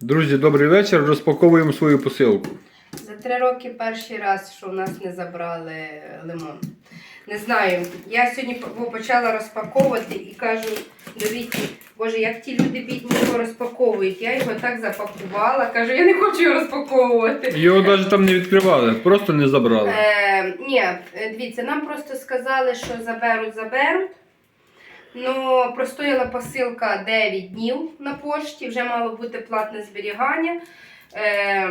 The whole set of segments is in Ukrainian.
Друзі, добрий вечір. Розпаковуємо свою посилку. За три роки перший раз, що в нас не забрали лимон. Не знаю. Я сьогодні почала розпаковувати і кажу до Віті, Боже, як ті люди бідні його розпаковують. Я його так запакувала. Кажу, я не хочу його розпаковувати. Його навіть там не відкривали, просто не забрали. Е, ні, е, дивіться, нам просто сказали, що заберуть, заберуть. Ну, простояла посилка 9 днів на пошті, вже мало бути платне зберігання. Е,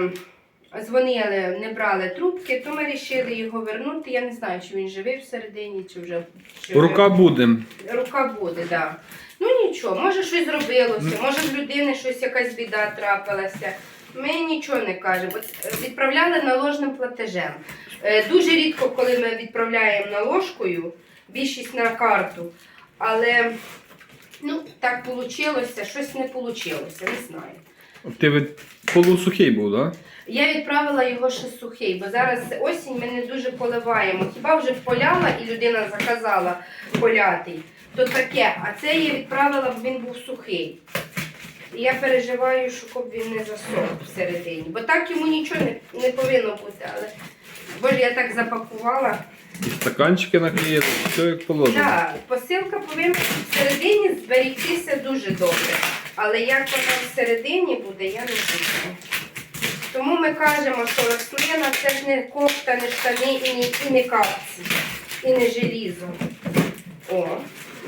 дзвонили, не брали трубки, то ми вирішили його вернути. Я не знаю, чи він живий всередині, чи вже. Чи вже- Рука буде. Рука буде, так. Да. Ну нічого, може щось зробилося, може в людини щось якась біда трапилася. Ми нічого не кажемо. От, е, Відправляли наложним платежем. Е, Дуже рідко, коли ми відправляємо наложкою, більшість на карту. Але ну, так вийшло, щось не вийшло, не знаю. Ти від полусухий був, так? Я відправила його ще сухий, бо зараз осінь ми не дуже поливаємо. Хіба вже поляла і людина заказала полятий, то таке. А це я відправила, бо він був сухий. І я переживаю, щоб він не засох всередині. Бо так йому нічого не, не повинно бути. Але боже, я так запакувала. І стаканчики наклеїли, все як положено. Так, посилка повинна всередині зберігтися дуже добре. Але як вона всередині буде, я не знаю. Тому ми кажемо, що рослина це ж не кофта, не штани і не, і не капці, і не желізо. О,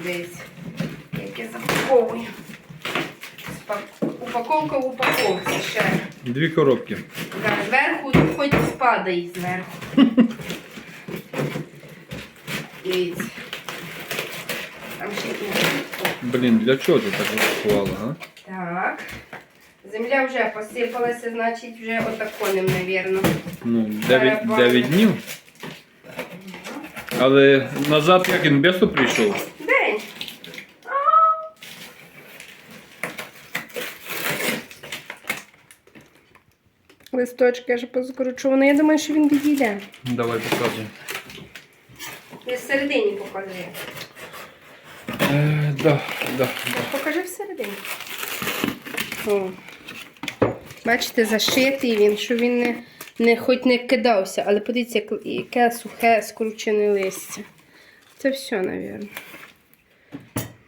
дивись, як я запаковую. Упаковка в упаковці ще. Дві коробки. Да, зверху хоч падай зверху. Дивіться. Там ще Блін, для чого ти так розпакувала, а? Так. Земля вже посипалася, значить вже отаконим, навірно. Ну, 9, 9 днів. Але назад як він без прийшов. Листочки аж позкручувані. Я думаю, що він відійде. Давай показуй. Я всередині покажи. Е, да, да, да. Покажи всередині. О. Бачите, зашитий він, що він не, не хоч не кидався, але подивіться, як- яке сухе скручене листя. Це все, мабуть.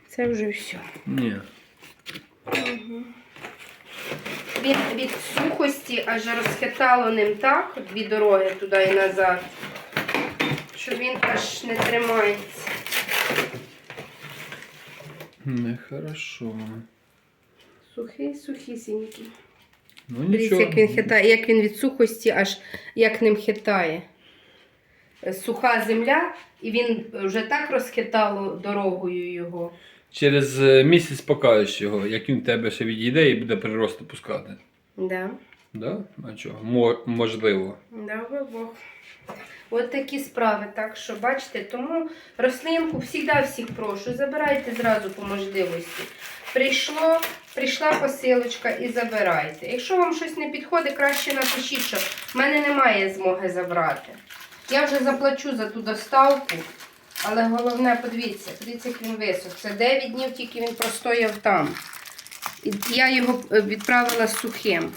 Це вже все. Ні. Він від сухості аж розхитало ним так, дві дороги туди і назад, що він аж не тримається. Нехорошо. Сухий, сухісінький. Ну Дивіться, нічого. як він хитає, як він від сухості аж як ним хитає. Е, Суха земля, і він вже так розхитало дорогою його. Через е, місяць покажеш його, як він тебе ще відійде і буде приросту пускати. Да. Да? А чого? Мо- можливо. Да, Бог. От такі справи. Так що бачите, тому рослинку завжди всіх прошу, забирайте зразу по можливості. Прийшло, прийшла посилочка і забирайте. Якщо вам щось не підходить, краще напишіть, що в мене немає змоги забрати. Я вже заплачу за ту доставку, але головне, подивіться, подивіться, як він висох. Це 9 днів тільки він простояв там. І я його е, відправила сухим.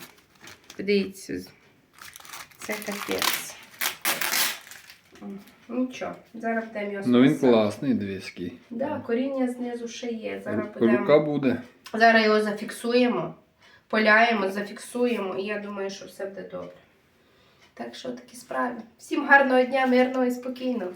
Подивіться. Це капець. Нічого, зараз будемо його Ну він класний, двіський. Да, коріння знизу ще є. Зараз Рука буде. Зараз його зафіксуємо, поляємо, зафіксуємо, і я думаю, що все буде добре. Так що такі справи. Всім гарного дня, мирного і спокійного.